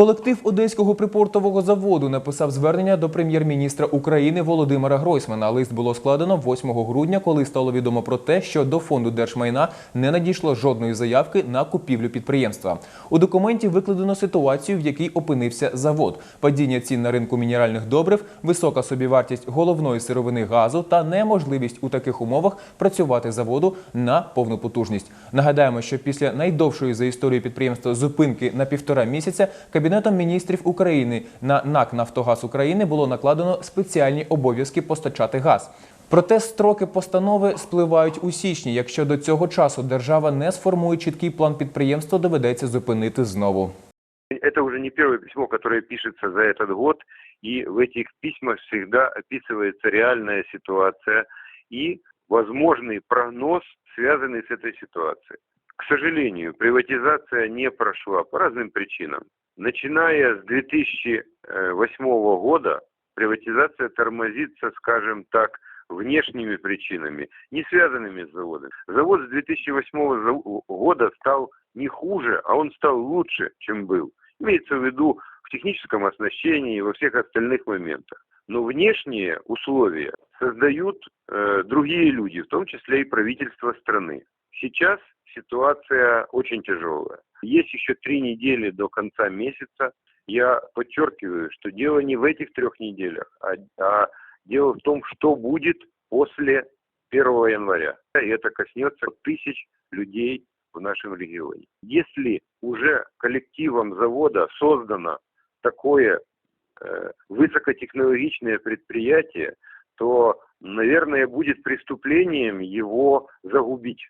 Колектив Одеського припортового заводу написав звернення до прем'єр-міністра України Володимира Гройсмана. Лист було складено 8 грудня, коли стало відомо про те, що до фонду держмайна не надійшло жодної заявки на купівлю підприємства. У документі викладено ситуацію, в якій опинився завод: падіння цін на ринку мінеральних добрив, висока собівартість головної сировини газу та неможливість у таких умовах працювати заводу на повну потужність. Нагадаємо, що після найдовшої за історію підприємства зупинки на півтора місяця Кабінетом міністрів України на НАК Нафтогаз України було накладено спеціальні обов'язки постачати газ. Проте строки постанови спливають у січні. Якщо до цього часу держава не сформує чіткий план підприємства, доведеться зупинити знову. Это уже не первое письмо, которое пишется за этот год, и в этих письмах всегда описывается реальная ситуация и возможный прогноз, связанный с этой ситуацией. К сожалению, приватизация не прошла по разным причинам. Начиная с 2008 года приватизация тормозится, скажем так, внешними причинами, не связанными с заводом. Завод с 2008 зав- года стал не хуже, а он стал лучше, чем был. Имеется в виду в техническом оснащении и во всех остальных моментах. Но внешние условия создают э, другие люди, в том числе и правительство страны. Сейчас ситуация очень тяжелая. Есть еще три недели до конца месяца. Я подчеркиваю, что дело не в этих трех неделях, а, а дело в том, что будет после 1 января. И это коснется тысяч людей в нашем регионе. Если уже коллективом завода создано такое э, высокотехнологичное предприятие, то, наверное, будет преступлением его загубить.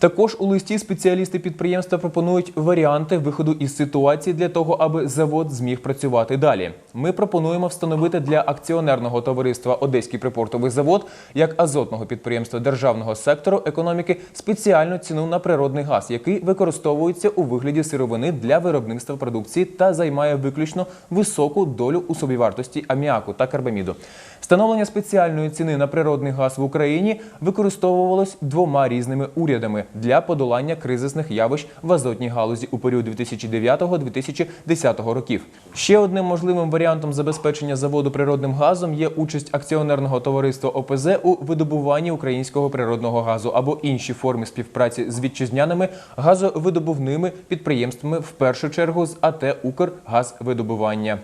Також у листі спеціалісти підприємства пропонують варіанти виходу із ситуації для того, аби завод зміг працювати далі. Ми пропонуємо встановити для акціонерного товариства Одеський припортовий завод як азотного підприємства державного сектору економіки спеціальну ціну на природний газ, який використовується у вигляді сировини для виробництва продукції та займає виключно високу долю у собівартості аміаку та карбаміду. Встановлення спеціальної ціни на природний газ в Україні використовувалось двома різними урядами для подолання кризисних явищ в азотній галузі у період 2009-2010 років. Ще одним можливим варіантом забезпечення заводу природним газом є участь акціонерного товариства ОПЗ у видобуванні українського природного газу або інші форми співпраці з вітчизняними газовидобувними підприємствами, в першу чергу з АТ «Укргазвидобування».